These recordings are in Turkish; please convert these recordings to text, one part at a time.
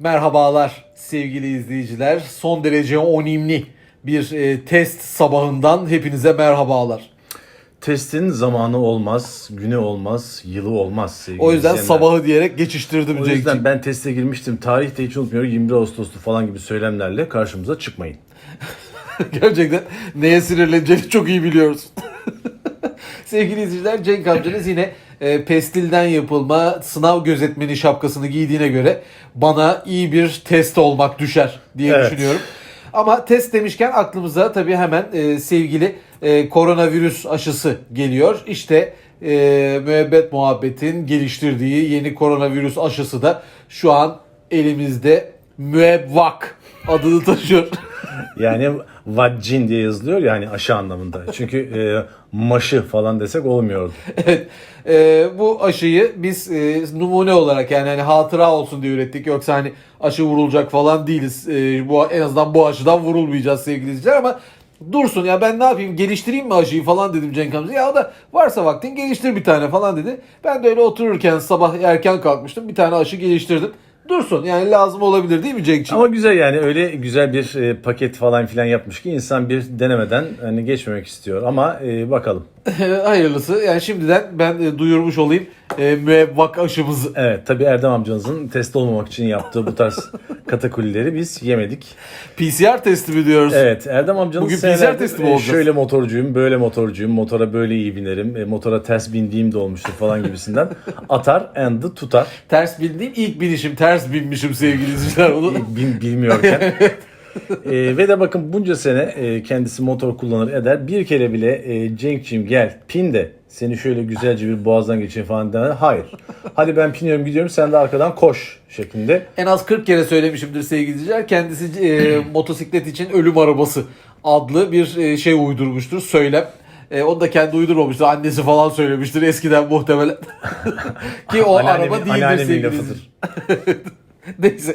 Merhabalar sevgili izleyiciler. Son derece önemli bir e, test sabahından hepinize merhabalar. Testin zamanı olmaz, günü olmaz, yılı olmaz sevgili O yüzden izleyenler. sabahı diyerek geçiştirdim O Cenk'ciğim. yüzden ben teste girmiştim. Tarih de hiç unutmuyorum. 21 Ağustos'tu falan gibi söylemlerle karşımıza çıkmayın. Gerçekten neye sinirleneceğini çok iyi biliyoruz. Sevgili izleyiciler Cenk amcanız yine e, pestilden yapılma sınav gözetmeni şapkasını giydiğine göre bana iyi bir test olmak düşer diye Evet. düşünüyorum. Ama test demişken aklımıza tabii hemen e, sevgili e, koronavirüs aşısı geliyor. İşte e, müebbet muhabbetin geliştirdiği yeni koronavirüs aşısı da şu an elimizde müebbak adını taşıyor. Yani vaccin diye yazılıyor yani aşı anlamında. Çünkü e, maşı falan desek olmuyordu. Evet. Ee, bu aşıyı biz e, numune olarak yani hani hatıra olsun diye ürettik. Yoksa hani aşı vurulacak falan değiliz. Ee, bu en azından bu aşıdan vurulmayacağız sevgili izleyiciler ama dursun ya ben ne yapayım geliştireyim mi aşıyı falan dedim Cenk amca. Ya o da varsa vaktin geliştir bir tane falan dedi. Ben de öyle otururken sabah erken kalkmıştım. Bir tane aşı geliştirdim. Dursun yani lazım olabilir değil mi Cenk'ciğim? Ama güzel yani öyle güzel bir e, paket falan filan yapmış ki insan bir denemeden hani geçmemek istiyor. Ama e, bakalım. Hayırlısı. Yani şimdiden ben e, duyurmuş olayım e, müebbak aşımızı. Evet tabii Erdem amcanızın test olmamak için yaptığı bu tarz katakullileri biz yemedik. PCR testi mi diyoruz? Evet Erdem amcanız Bugün PCR testi mi e, olacağız? Şöyle motorcuyum, böyle motorcuyum, motora böyle iyi binerim, e, motora ters bindiğim de olmuştur falan gibisinden. Atar and tutar. Ters bildiğim ilk binişim. Ters binmişim sevgili izleyiciler. Bil- bilmiyorken. E, ve de bakın bunca sene e, kendisi motor kullanır eder. Bir kere bile e, Cenk'ciğim gel pin de seni şöyle güzelce bir boğazdan geçeyim falan der. Hayır. Hadi ben piniyorum gidiyorum sen de arkadan koş şeklinde. en az 40 kere söylemişimdir sevgili izleyiciler. Kendisi e, motosiklet için ölüm arabası adlı bir e, şey uydurmuştur. Söylem. E, onu da kendi uydurmamıştır. Annesi falan söylemiştir eskiden muhtemelen. Ki o araba değildir sevgili. Neyse.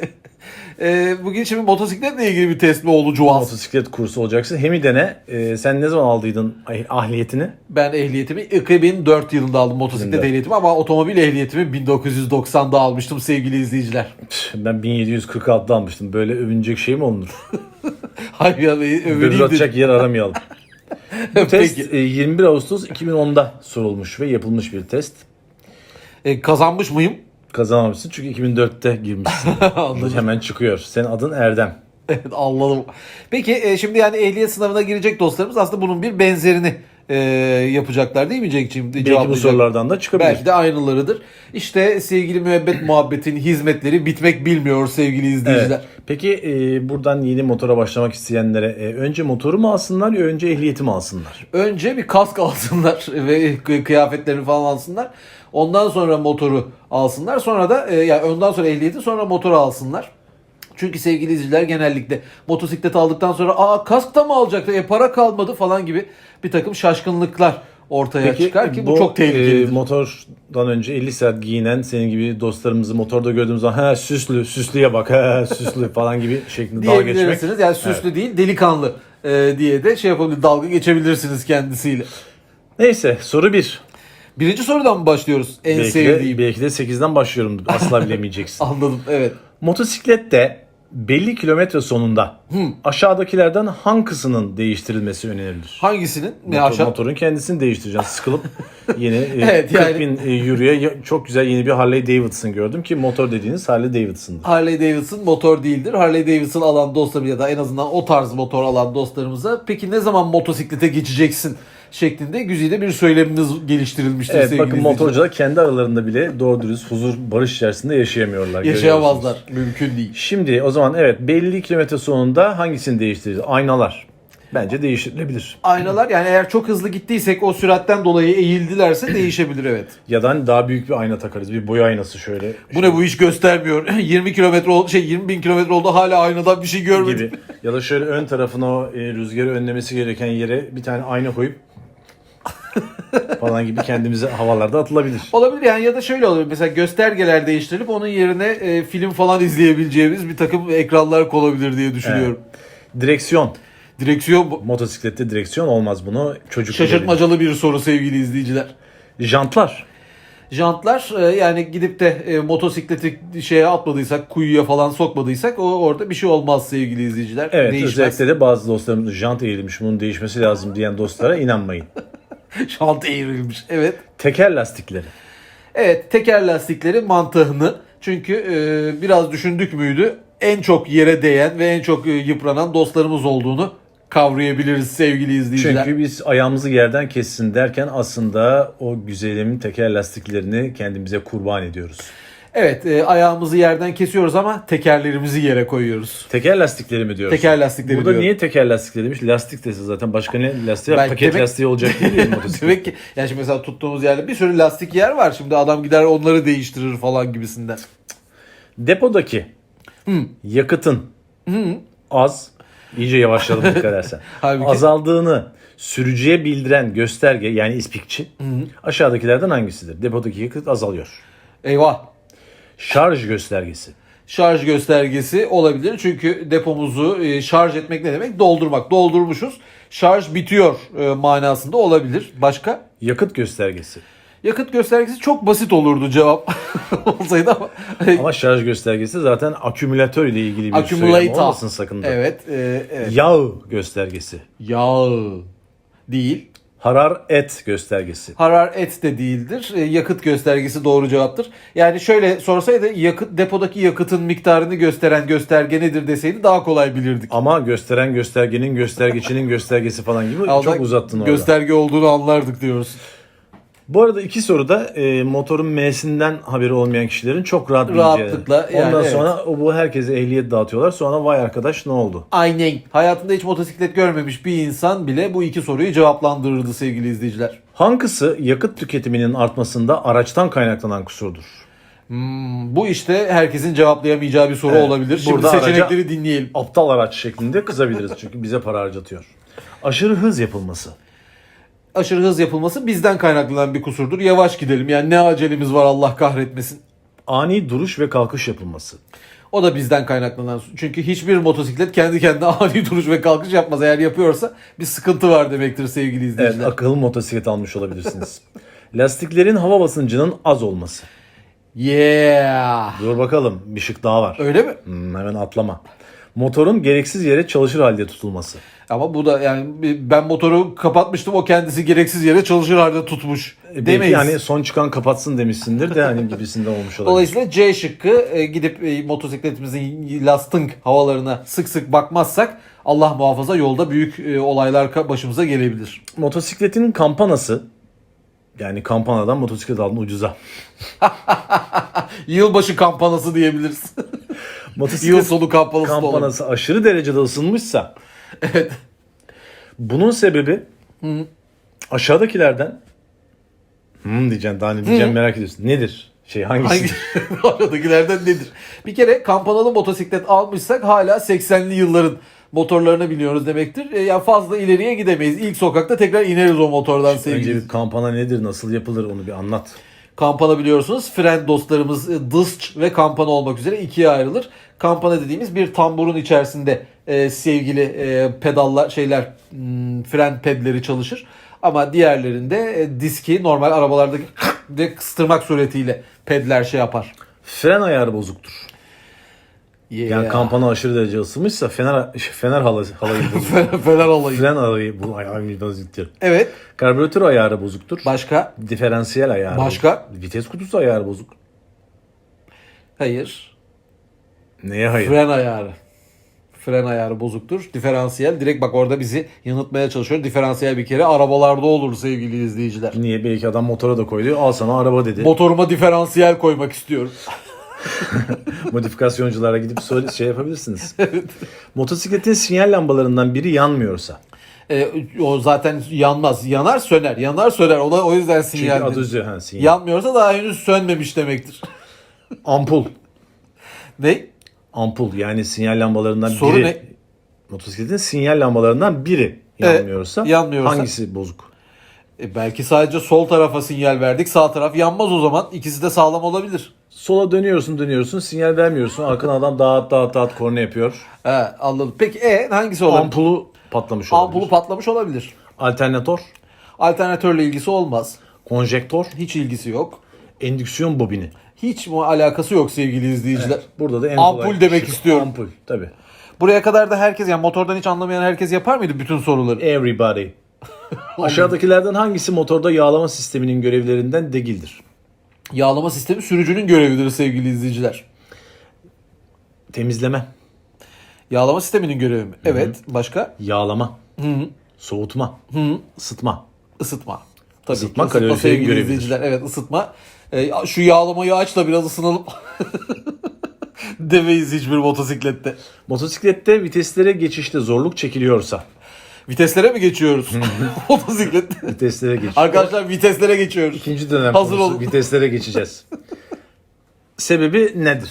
E, bugün şimdi motosikletle ilgili bir test mi olacağız? Motosiklet kursu olacaksın. Hem dene e, sen ne zaman aldıydın ah- ahliyetini? Ben ehliyetimi 2004 yılında aldım motosiklet 2004. ehliyetimi ama otomobil ehliyetimi 1990'da almıştım sevgili izleyiciler. Ben 1746'da almıştım. Böyle övünecek şey mi olunur? Hayır ya övüneyim atacak yer aramayalım. Bu test Peki. e, 21 Ağustos 2010'da sorulmuş ve yapılmış bir test. E, kazanmış mıyım? Kazanamamışsın çünkü 2004'te girmişsin. Anladım. Hemen çıkıyor. Senin adın Erdem. Evet anladım. Peki e, şimdi yani ehliyet sınavına girecek dostlarımız aslında bunun bir benzerini e, yapacaklar değil mi Cenk'ciğim? Belki bu sorulardan da çıkabilir. Belki de aynılarıdır. İşte sevgili müebbet muhabbetin hizmetleri bitmek bilmiyor sevgili izleyiciler. Evet. Peki e, buradan yeni motora başlamak isteyenlere e, önce motoru mu alsınlar ya önce ehliyeti mi alsınlar? Önce bir kask alsınlar ve kı- kıyafetlerini falan alsınlar. Ondan sonra motoru alsınlar. Sonra da e, yani ondan sonra ehliyeti sonra motoru alsınlar. Çünkü sevgili izleyiciler genellikle motosiklet aldıktan sonra aa kask da mı alacaktı? E para kalmadı falan gibi bir takım şaşkınlıklar ortaya çıkar ki bu, çok tehlikelidir. e, motordan önce 50 saat giyinen senin gibi dostlarımızı motorda gördüğümüz zaman he süslü süslüye bak he süslü falan gibi şeklinde dalga geçmek. Yani süslü değil delikanlı e, diye de şey yapabilir dalga geçebilirsiniz kendisiyle. Neyse soru 1. Birinci sorudan mı başlıyoruz? En Belki de, sevdiğim. belki de 8'den başlıyorum asla bilemeyeceksin. Anladım evet. Motosiklette belli kilometre sonunda aşağıdakilerden hangisinin değiştirilmesi önerilir? Hangisinin? Ne Motor- aşağı? Motorun kendisini değiştireceksin. Sıkılıp yeni e, Evet, 40 yani- bin e, euroya ya- çok güzel yeni bir Harley Davidson gördüm ki motor dediğiniz Harley Davidson'dır. Harley Davidson motor değildir. Harley Davidson alan dostlarım ya da en azından o tarz motor alan dostlarımıza peki ne zaman motosiklete geçeceksin şeklinde güzide bir söyleminiz geliştirilmiştir Evet bakın motorcular kendi aralarında bile doğru dürüst huzur barış içerisinde yaşayamıyorlar. Yaşayamazlar. Mümkün değil. Şimdi o zaman evet belli kilometre sonunda hangisini değiştiririz? Aynalar. Bence değiştirilebilir. Aynalar yani eğer çok hızlı gittiysek o süratten dolayı eğildilerse değişebilir evet. Ya da hani daha büyük bir ayna takarız. Bir boy aynası şöyle. Bu ne bu hiç göstermiyor. 20 kilometre oldu şey 20 bin kilometre oldu hala aynadan bir şey görmedim. gibi. Ya da şöyle ön tarafına o e, rüzgarı önlemesi gereken yere bir tane ayna koyup falan gibi kendimize havalarda atılabilir. Olabilir yani ya da şöyle olur mesela göstergeler değiştirilip onun yerine e, film falan izleyebileceğimiz bir takım ekranlar konabilir diye düşünüyorum. Direksiyon. Direksiyon bu- Motosiklette direksiyon olmaz bunu çocuk bilir. şaşırtmacalı bir soru sevgili izleyiciler. Jantlar. Jantlar e, yani gidip de e, motosikleti şeye atmadıysak, kuyuya falan sokmadıysak o orada bir şey olmaz sevgili izleyiciler. Evet Değişmez. özellikle de bazı dostlarımız jant eğrilmiş bunun değişmesi lazım diyen dostlara inanmayın. Jant eğrilmiş. Evet. Teker lastikleri. Evet teker lastikleri mantığını çünkü e, biraz düşündük müydü en çok yere değen ve en çok e, yıpranan dostlarımız olduğunu kavrayabiliriz sevgili izleyiciler. Çünkü biz ayağımızı yerden kessin derken aslında o güzelim teker lastiklerini kendimize kurban ediyoruz. Evet e, ayağımızı yerden kesiyoruz ama tekerlerimizi yere koyuyoruz. Teker lastikleri mi diyoruz? Teker lastikleri Burada diyorum. niye teker lastikleri demiş? Lastik dese zaten başka ne lastiği var? Belki Paket demek- lastiği olacak değil mi motosiklet? Demek ki yani şimdi mesela tuttuğumuz yerde bir sürü lastik yer var. Şimdi adam gider onları değiştirir falan gibisinden. Depodaki yakıtın az, iyice yavaşladım dikkat edersen. Halbuki- Azaldığını sürücüye bildiren gösterge yani ispikçi aşağıdakilerden hangisidir? Depodaki yakıt azalıyor. Eyvah. Şarj göstergesi. Şarj göstergesi olabilir. Çünkü depomuzu e, şarj etmek ne demek? Doldurmak. Doldurmuşuz. Şarj bitiyor e, manasında olabilir. Başka? Yakıt göstergesi. Yakıt göstergesi çok basit olurdu cevap olsaydı ama. Ama şarj göstergesi zaten akümülatör ile ilgili bir söylem Accumulator. olmasın sakın da. Evet, e, evet. Yağ göstergesi. Yağ değil. Harar et göstergesi. Hararet de değildir. E, yakıt göstergesi doğru cevaptır. Yani şöyle sorsaydı yakıt depodaki yakıtın miktarını gösteren gösterge nedir deseydi daha kolay bilirdik. Ama gösteren göstergenin göstergeçinin göstergesi falan gibi Ama çok uzattın orada. Gösterge olduğunu anlardık diyorsun. Bu arada iki soruda e, motorun M'sinden haberi olmayan kişilerin çok rahat. Rahatlıkla, yani Ondan evet. sonra o bu herkese ehliyet dağıtıyorlar. Sonra vay arkadaş ne oldu? Aynen. Hayatında hiç motosiklet görmemiş bir insan bile bu iki soruyu cevaplandırırdı sevgili izleyiciler. Hangisi yakıt tüketiminin artmasında araçtan kaynaklanan kusurdur? Hmm, bu işte herkesin cevaplayamayacağı bir soru Evet. olabilir. Şimdi Burada seçenekleri dinleyelim. Aptal araç şeklinde kızabiliriz çünkü bize para harcatıyor. Aşırı hız yapılması. Aşırı hız yapılması bizden kaynaklanan bir kusurdur. Yavaş gidelim. Yani ne acelemiz var Allah kahretmesin. Ani duruş ve kalkış yapılması. O da bizden kaynaklanan. Çünkü hiçbir motosiklet kendi kendine ani duruş ve kalkış yapmaz. Eğer yapıyorsa bir sıkıntı var demektir sevgili Evet izleyiciler. akıllı motosiklet almış olabilirsiniz. Lastiklerin hava basıncının az olması. Yeah. Dur bakalım bir şık daha var. Öyle mi? Hmm, hemen atlama. Motorun gereksiz yere çalışır halde tutulması. Ama bu da yani ben motoru kapatmıştım o kendisi gereksiz yere çalışır halde tutmuş. E, Demeyiz. Yani son çıkan kapatsın demişsindir de hani gibisinden olmuş olabilir. Dolayısıyla C şıkkı e, gidip e, motosikletimizin lasting havalarına sık sık bakmazsak Allah muhafaza yolda büyük e, olaylar başımıza gelebilir. Motosikletin kampanası yani kampanadan motosiklet aldın ucuza. Yılbaşı kampanası diyebiliriz. Yıl sonu kampanası, da olur. kampanası aşırı derecede ısınmışsa Evet. bunun sebebi aşağıdakilerden hmm diyeceksin daha ne diyeceğim merak ediyorsun. Nedir? Şey hangisi? Hangi aradakilerden nedir? Bir kere kampanalı motosiklet almışsak hala 80'li yılların motorlarına biniyoruz demektir. E, ya fazla ileriye gidemeyiz. İlk sokakta tekrar ineriz o motordan sevgili. Önce bir kampana nedir? Nasıl yapılır? Onu bir anlat. Kampana biliyorsunuz fren dostlarımız e, dısç ve kampana olmak üzere ikiye ayrılır. Kampana dediğimiz bir tamburun içerisinde e, sevgili e, pedallar şeyler hmm, fren pedleri çalışır. Ama diğerlerinde e, diski normal arabalardaki kıstırmak suretiyle pedler şey yapar. Fren ayarı bozuktur. Yeah. Yani kampana aşırı derece ısınmışsa fener fener halı, halayı bozuk. Fener olayı. Fren ayarı bu ayarı bozuktur. Evet. Karbüratör ayarı bozuktur. Başka? Diferansiyel ayarı. Başka? bozuk. Vites kutusu ayarı bozuk. Hayır. Neye hayır? Fren ayarı. Fren ayarı bozuktur. Diferansiyel. Direkt bak orada bizi yanıltmaya çalışıyor. Diferansiyel bir kere arabalarda olur sevgili izleyiciler. Niye? Belki adam motora da koydu. Al sana araba dedi. Motoruma diferansiyel koymak istiyorum. Modifikasyonculara gidip söyle, şey yapabilirsiniz. Motosikletin sinyal lambalarından biri yanmıyorsa. E, o zaten yanmaz. Yanar söner. Yanar söner. O da o yüzden Çünkü sinyal. adı üzerinde ha, sinyal. Yanmıyorsa daha henüz sönmemiş demektir. Ampul. ne? Ampul yani sinyal lambalarından Soru biri. ne? Motosikletin sinyal lambalarından biri Evet, yanmıyorsa, yanmıyorsa. hangisi bozuk? E, belki sadece sol tarafa sinyal verdik. Sağ taraf yanmaz o zaman. İkisi de sağlam olabilir. Sola dönüyorsun dönüyorsun sinyal vermiyorsun. Arkana adam dağıt dağıt dağıt korna yapıyor. He, anladım. Peki e hangisi olabilir? Ampulu patlamış olabilir. Ampulu patlamış olabilir. Alternatör, Alternatörle ilgisi olmaz. konjektör, Hiç ilgisi yok. Endüksiyon bobini. Hiç mu alakası yok sevgili izleyiciler. Burada da en Ampul demek şık. istiyorum. Ampul tabii. Buraya kadar da herkes yani motordan hiç anlamayan herkes yapar mıydı bütün soruları? Everybody. Aşağıdakilerden hangisi motorda yağlama sisteminin görevlerinden değildir? Yağlama sistemi sürücünün görevidir sevgili izleyiciler. Temizleme, Yağlama sisteminin görevi mi? Evet. Başka? yağlama, soğutma, ısıtma. Isıtma. Tabii Isıtma ki. kaloriferin sevgili görevidir. izleyiciler. Evet ısıtma. Ee, şu yağlamayı aç da biraz ısınalım. Demeyiz hiçbir motosiklette. Motosiklette viteslere geçişte zorluk çekiliyorsa, Viteslere mi geçiyoruz? Motosiklette. viteslere geçiş. Arkadaşlar viteslere geçiyoruz. İkinci dönem Hazır konusu, olun. viteslere geçeceğiz. Sebebi nedir?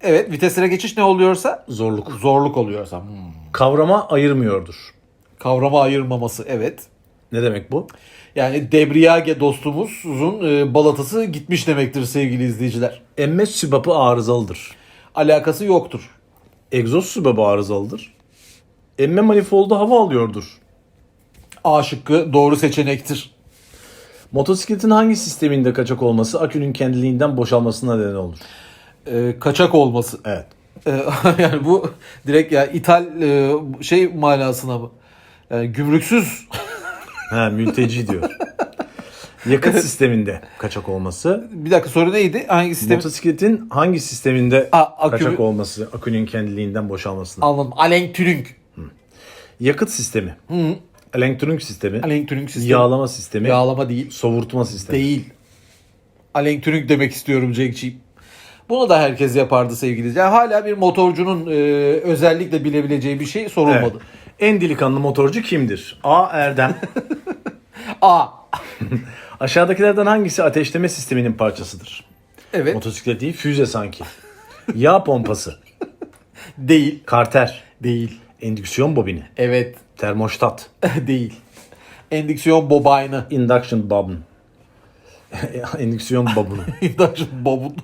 Evet viteslere geçiş ne oluyorsa? Zorluk. Zorluk oluyorsa. Hmm. Kavrama ayırmıyordur. Kavrama ayırmaması evet. Ne demek bu? Yani debriyage dostumuzun e, balatası gitmiş demektir sevgili izleyiciler. Emme sübapı arızalıdır. Alakası yoktur. Egzoz sübabı arızalıdır. Emme manifoldu hava alıyordur. A şıkkı doğru seçenektir. Motosikletin hangi sisteminde kaçak olması akünün kendiliğinden boşalmasına neden olur? E, kaçak olması. Evet. E, yani bu direkt ya ithal e, şey manasına mı? Yani gümrüksüz Ha mülteci diyor. Yakıt sisteminde kaçak olması. bir dakika soru neydi? Hangi sistem? Motosikletin hangi sisteminde Aa, akü- kaçak olması akünün kendiliğinden boşalmasına. Anladım. Alenk Turing. Yakıt sistemi. Elektronik sistemi. Turing sistemi. Yağlama sistemi. Yağlama değil. Soğurtma sistemi. Değil. Turing demek istiyorum Cenk'ciğim. Bunu da herkes yapardı sevgili. Yani hala bir motorcunun e, özellikle bilebileceği bir şey sorulmadı. Evet. En delikanlı motorcu kimdir? A. Erdem. A. Aşağıdakilerden hangisi ateşleme sisteminin parçasıdır? Evet. Motosiklet değil, füze sanki. Yağ pompası, Değil. karter, Değil. Endüksiyon bobini, Evet. termostat, değil. Endüksiyon bobine. induction bobbin. endüksiyon bobunu. Induction bobun.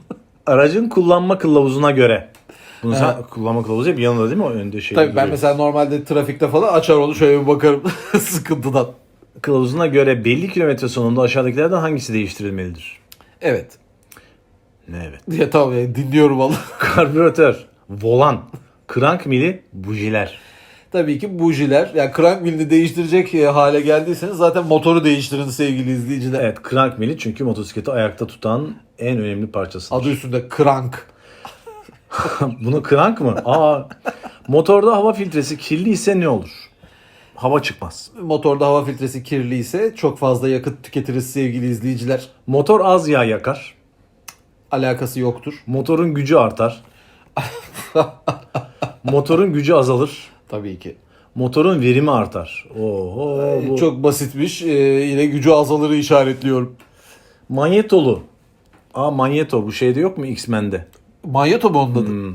Aracın kullanma kılavuzuna göre. Bunu sen kullanma kılavuzu hep yanında değil mi? O önde şey. Tabii ben duruyor. mesela normalde trafikte falan açar onu şöyle bir bakarım sıkıntıdan. Kılavuzuna göre belli kilometre sonunda aşağıdakilerden hangisi değiştirilmelidir? Evet. Ne evet. Ya tamam ya, dinliyorum valla. Karbüratör, volan, krank mili, bujiler. Tabii ki bujiler. Yani crank millini değiştirecek e, hale geldiyseniz zaten motoru değiştirin sevgili izleyiciler. Evet krank mili çünkü motosikleti ayakta tutan en önemli parçasıdır. Adı üstünde crank. Bunu krank mı? Aa, motorda hava filtresi kirli ise ne olur? Hava çıkmaz. Motorda hava filtresi kirli ise çok fazla yakıt tüketiriz sevgili izleyiciler. Motor az yağ yakar. Alakası yoktur. Motorun gücü artar. Motorun gücü azalır. Tabii ki. Motorun verimi artar. Oho, bu. Çok basitmiş. Ee, yine gücü azalırı işaretliyorum. Manyetolu. Aa manyeto bu şeyde yok mu X-Men'de? Manyeto mu onun adı? Hmm.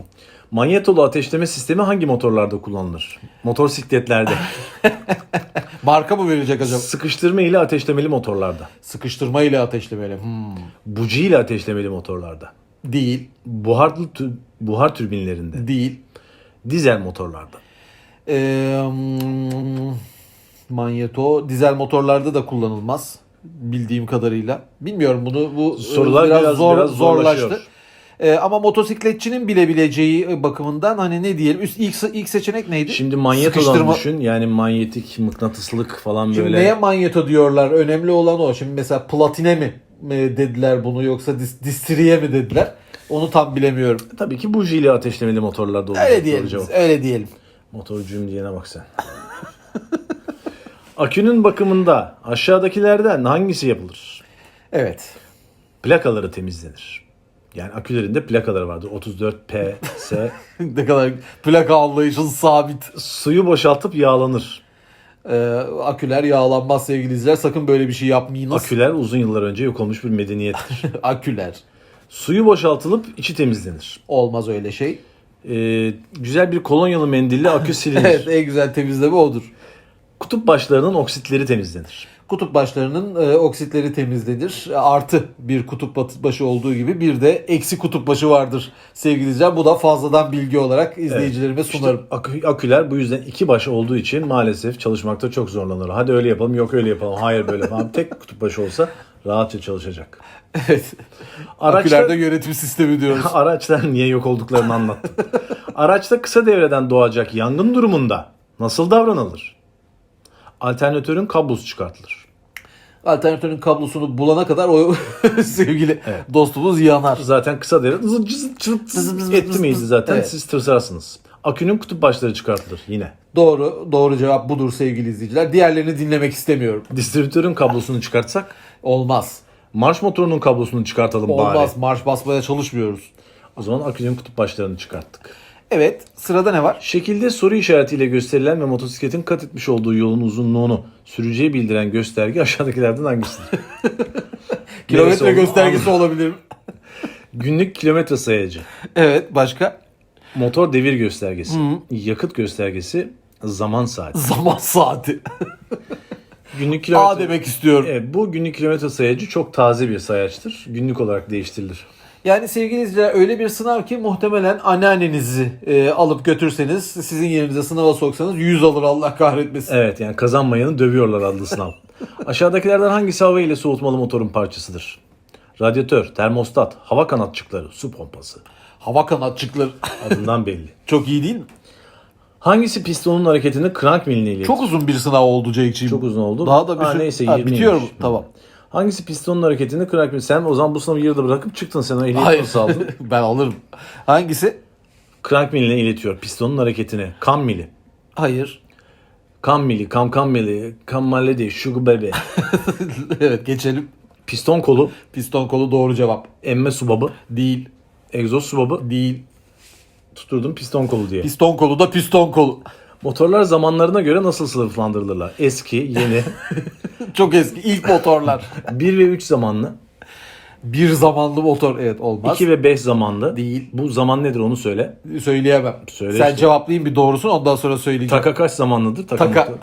Manyetolu ateşleme sistemi hangi motorlarda kullanılır? Motosikletlerde. Marka mı verecek acaba? Sıkıştırma ile ateşlemeli motorlarda. Sıkıştırma ile ateşlemeli. Hmm. Buji ile ateşlemeli motorlarda. Değil. Buharlı tü- buhar türbinlerinde. Değil. Dizel motorlarda. Hmm, manyeto dizel motorlarda da kullanılmaz. Bildiğim kadarıyla. Bilmiyorum bunu bu Sorular e, biraz, biraz- zor biraz zorlaştı. Ee, ama motosikletçinin bilebileceği bakımından hani ne diyelim üst ilk ilk seçenek neydi? Şimdi manyetodan Sıkıştırma- düşün. Yani manyetik mıknatıslık falan Şimdi böyle. neye manyeto diyorlar? Önemli olan o. Şimdi mesela platine mi mi dediler bunu yoksa dis, distriye mi dediler? Onu tam bilemiyorum. Tabii ki buji ile ateşlemeli motorlarda olacak. Öyle diyelim. Öyle diyelim. Motorcuyum diyene bak sen. Akünün bakımında aşağıdakilerden hangisi yapılır? Evet. Plakaları temizlenir. Yani akülerinde plakaları vardır. 34 P, S. ne kadar plaka anlayışın sabit. Suyu boşaltıp yağlanır. Ee, aküler yağlanmaz sevgili izleyiciler. Sakın böyle bir şey yapmayınız. Aküler uzun yıllar önce yok olmuş bir medeniyettir. Aküler. Suyu boşaltılıp içi temizlenir. Olmaz öyle şey. Ee, güzel bir kolonyalı mendille akü silinir. Evet en güzel temizleme odur. Kutup başlarının oksitleri temizlenir. Kutup başlarının e, oksitleri temizlenir. Artı bir kutup başı olduğu gibi bir de eksi kutup başı vardır sevgili izleyiciler. Bu da fazladan bilgi olarak izleyicilerime sunarım. İşte akü- aküler bu yüzden iki baş olduğu için maalesef çalışmakta çok zorlanır. Hadi öyle yapalım, yok öyle yapalım, hayır böyle falan. Tek kutup başı olsa rahatça çalışacak. Evet. Araçta, Akülerde yönetim sistemi diyoruz. araçlar niye yok olduklarını anlattım. Araçta kısa devreden doğacak yangın durumunda nasıl davranılır? Alternatörün kablosu çıkartılır. Alternatörün kablosunu bulana kadar o sevgili dostumuz yanar. Zaten kısa devre etti zıt. zaten Evet. siz tırsarsınız. Akünün kutup başları çıkartılır yine. Doğru, doğru cevap budur sevgili izleyiciler. Diğerlerini dinlemek istemiyorum. Distribütörün kablosunu çıkartsak Olmaz. marş motorunun kablosunu çıkartalım bari. Olmaz. Marş basmaya çalışmıyoruz. O zaman akünün kutup başlarını çıkarttık. Evet, sırada ne var? Şekilde soru işaretiyle gösterilen ve motosikletin kat etmiş olduğu yolun uzunluğunu sürücüye bildiren gösterge aşağıdakilerden hangisidir? Kilometre Neresi oldu? göstergesi olabilir. mi? Günlük kilometre sayacı, Evet, başka? motor devir göstergesi, yakıt göstergesi, zaman saati. Zaman saati. Günlük kilometre... A demek istiyorum. Evet, bu günlük kilometre sayacı çok taze bir sayaçtır. Günlük olarak değiştirilir. Yani sevgili izleyiciler öyle bir sınav ki muhtemelen anneannenizi e, alıp götürseniz sizin yerinize sınava soksanız 100 alır Allah kahretmesin. Evet yani kazanmayanı dövüyorlar adlı sınav. Aşağıdakilerden hangisi hava ile soğutmalı motorun parçasıdır? Radyatör, termostat, hava kanatçıkları, su pompası. Hava kanatçıkları Adından belli. çok iyi değil mi? Hangisi pistonun hareketini crank miline iletir? Çok uzun bir sınav oldu Cenk'ciğim. Çok uzun oldu. Daha da bir Ha, sürü- neyse Ha, 20'ymiş. bitiyor mu? Tamam. Hangisi pistonun hareketini crank miline... Sen o zaman bu sınavı yarıda bırakıp çıktın sen o ehliyet Hayır. nasıl aldın? ben alırım. Hangisi? crank miline iletiyor pistonun hareketini. Kam mili. Hayır. Kam mili, kam kam mili, kam maledi, sugar baby. evet geçelim. Piston kolu, Piston kolu doğru cevap. emme subabı, Değil. egzoz subabı, Değil. tuturdum piston kolu diye. Piston kolu da piston kolu. Motorlar zamanlarına göre nasıl sınıflandırılırlar? Eski, yeni, Çok eski. ilk motorlar. 1 ve 3 zamanlı, bir zamanlı motor evet olmaz. 2 ve 5 zamanlı. Değil. Bu zaman nedir onu söyle. Söyleyemem. Söyle Sen işte. cevaplayayım bir doğrusunu ondan sonra söyleyeceğim. Taka kaç zamanlıdır? Taka. Taka. motor.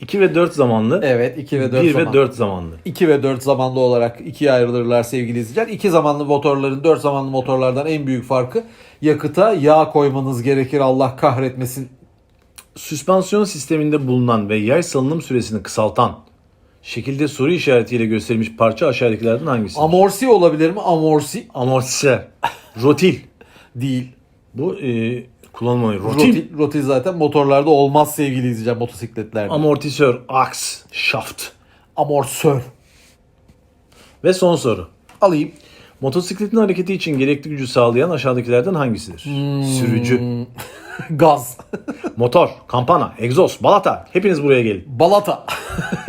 2 ve 4 zamanlı. Evet 2 ve 4 1 zamanlı. ve 4 zamanlı. 2 ve 4 zamanlı olarak ikiye ayrılırlar sevgili izleyiciler. 2 zamanlı motorların 4 zamanlı motorlardan en büyük farkı yakıta yağ koymanız gerekir Allah kahretmesin. Süspansiyon sisteminde bulunan ve yay salınım süresini kısaltan şekilde soru işaretiyle gösterilmiş parça aşağıdakilerden hangisidir? Amorsi olabilir mi? Amorsi Amortisör. Rotil. değil. Bu e, kullanılmıyor. Rotil. Rotil, rotil zaten motorlarda olmaz sevgili izleyiciler motosikletlerde. Amortisör. Aks. Shaft. Amortisör. Ve son soru. Alayım. Motosikletin hareketi için gerekli gücü sağlayan aşağıdakilerden hangisidir? Sürücü. Gaz. Motor. Kampana. Egzoz. Balata. Hepiniz buraya gelin. Balata.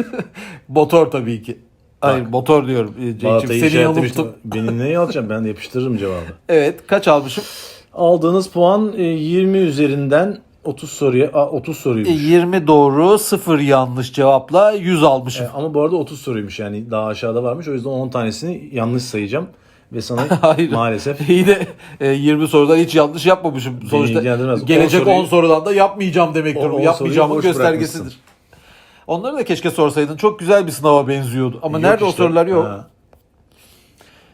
motor tabii ki. Hayır motor diyorum. Balatayı seni yanılttım. Beni neye alacağım? Ben de yapıştırırım cevabı. Evet kaç almışım? Aldığınız puan e, 20 üzerinden 30 soruya Aa, 30 soruymuş. E, 20 doğru 0 yanlış cevapla 100 almışım. E, Ama bu arada 30 soruymuş yani daha aşağıda varmış. O yüzden 10 tanesini yanlış sayacağım. Ve sana Hayır. maalesef İyi de e, 20 sorudan hiç yanlış yapmamışım. Sonuçta ilgilendirmez. gelecek 10 10, soruyu- sorudan da yapmayacağım demektir. On- bu. on Yapmayacağımın soruyu boş göstergesidir. Onları da keşke sorsaydın. Çok güzel bir sınava benziyordu. Ama Yok nerede o işte. sorular yok. Ha.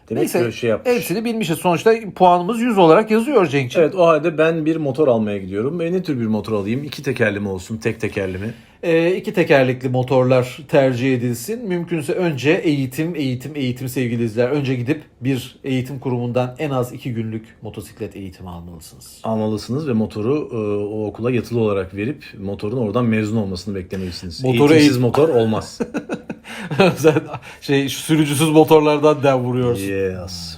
Demek Neyse böyle şey yapmış. hepsini bilmişiz. Sonuçta puanımız 100 olarak yazıyor Cenk'ciğim. Evet o halde ben bir motor almaya gidiyorum. E, ne tür bir motor alayım? İki tekerli mi olsun? Tek tekerli mi? E, iki tekerlekli motorlar tercih edilsin. Mümkünse önce eğitim, eğitim, eğitim sevgili izler. Önce gidip bir eğitim kurumundan en az iki günlük motosiklet eğitimi almalısınız. Almalısınız ve motoru e, o okula yatılı olarak verip motorun oradan mezun olmasını beklemelisiniz. Motoru Eğitimsiz eğit- motor olmaz. Sen şey sürücüsüz motorlardan den vuruyorsun. yes.